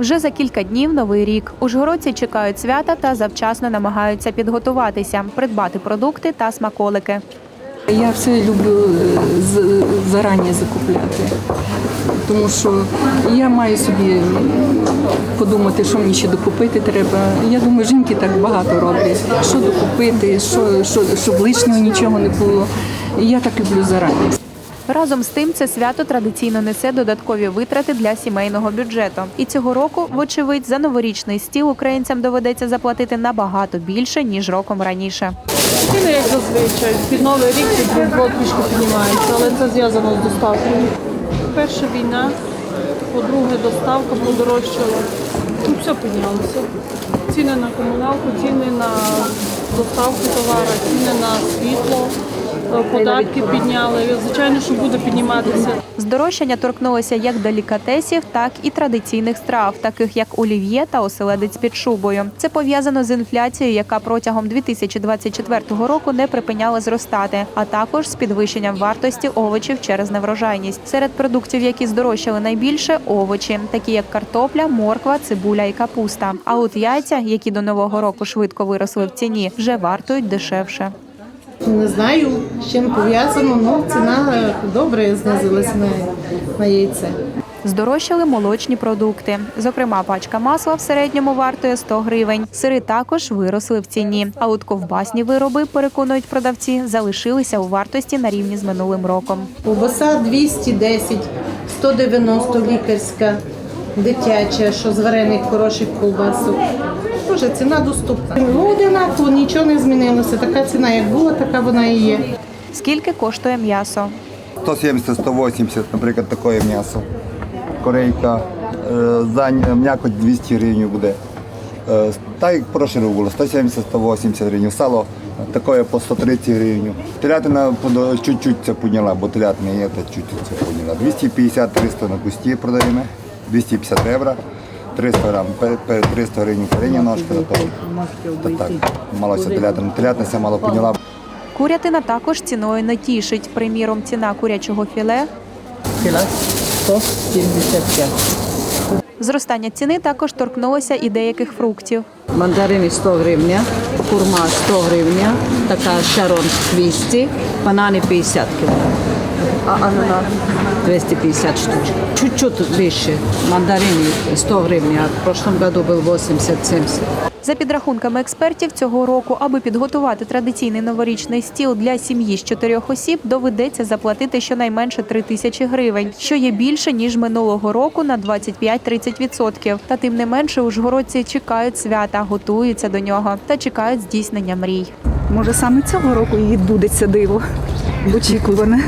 Вже за кілька днів новий рік. Ужгородці чекають свята та завчасно намагаються підготуватися, придбати продукти та смаколики. Я все люблю е, зарані закупляти, тому що я маю собі подумати, що мені ще докупити треба. Я думаю, жінки так багато роблять. Що докупити, що, що, щоб лишнього нічого не було. Я так люблю зарані. Разом з тим, це свято традиційно несе додаткові витрати для сімейного бюджету. І цього року, вочевидь, за новорічний стіл українцям доведеться заплатити набагато більше ніж роком раніше. Ціни, як зазвичай, під новий рік трішки піднімається, але це зв'язано з доставкою. Перша війна, по-друге, доставка подорожчала. Ну, все піднялося. Ціни на комуналку, ціни на доставку товару, ціни на світло, податки підняли. Звичайно, що буде підніматися. Здорожчання торкнулося як делікатесів, так і традиційних страв, таких як олів'є та оселедець під шубою. Це пов'язано з інфляцією, яка протягом 2024 року не припиняла зростати, а також з підвищенням вартості овочів через неврожайність. Серед продуктів, які здорожчали найбільше, овочі, такі як картопля, морква, цибуля і капуста. А от яйця, які до нового року швидко виросли в ціні, вже вартують дешевше. Не знаю, з чим пов'язано, але ціна е, добре знизилась на, на яйце. Здорожчали молочні продукти. Зокрема, пачка масла в середньому вартує 100 гривень. Сири також виросли в ціні. А от ковбасні вироби, переконують продавці, залишилися у вартості на рівні з минулим роком. Ковбаса 210, 190 лікарська, дитяча, що з варених хороших ковбасок. Тоже ціна доступна. Ну, одинаково, нічого не змінилося. Така ціна, як була, така вона і є. Скільки коштує м'ясо? 170-180, наприклад, таке м'ясо. Корейка, е, за м'якоть 200 гривень буде. Е, Так як прошлий було, 170-180 гривень. Сало таке по 130 гривень. Телятина чуть-чуть це підняла, бо телятина є, то чуть-чуть це підняла. 250-300 на кусті продаємо, 250 ребра, 300 грам, пе- пе- 300 гривень передня ножка, то, то так, малося телятина. Телятина ся мало підняла. Курятина також ціною не тішить. Приміром, ціна курячого філе Філа 175. Зростання ціни також торкнулося і деяких фруктів. Мандарини 100 гривня, курма 100 гривня, така шарон 200, банани 50 кг. А ананас? 250 штучек. Чуть-чуть більше. Мандарини 100 гривня, а в прошлом году был 80-70. За підрахунками експертів, цього року, аби підготувати традиційний новорічний стіл для сім'ї з чотирьох осіб, доведеться заплатити щонайменше 3 тисячі гривень, що є більше ніж минулого року на 25-30%. Та тим не менше, ужгородці чекають свята, готуються до нього та чекають здійснення мрій. Може, саме цього року і відбудеться диво очікуване.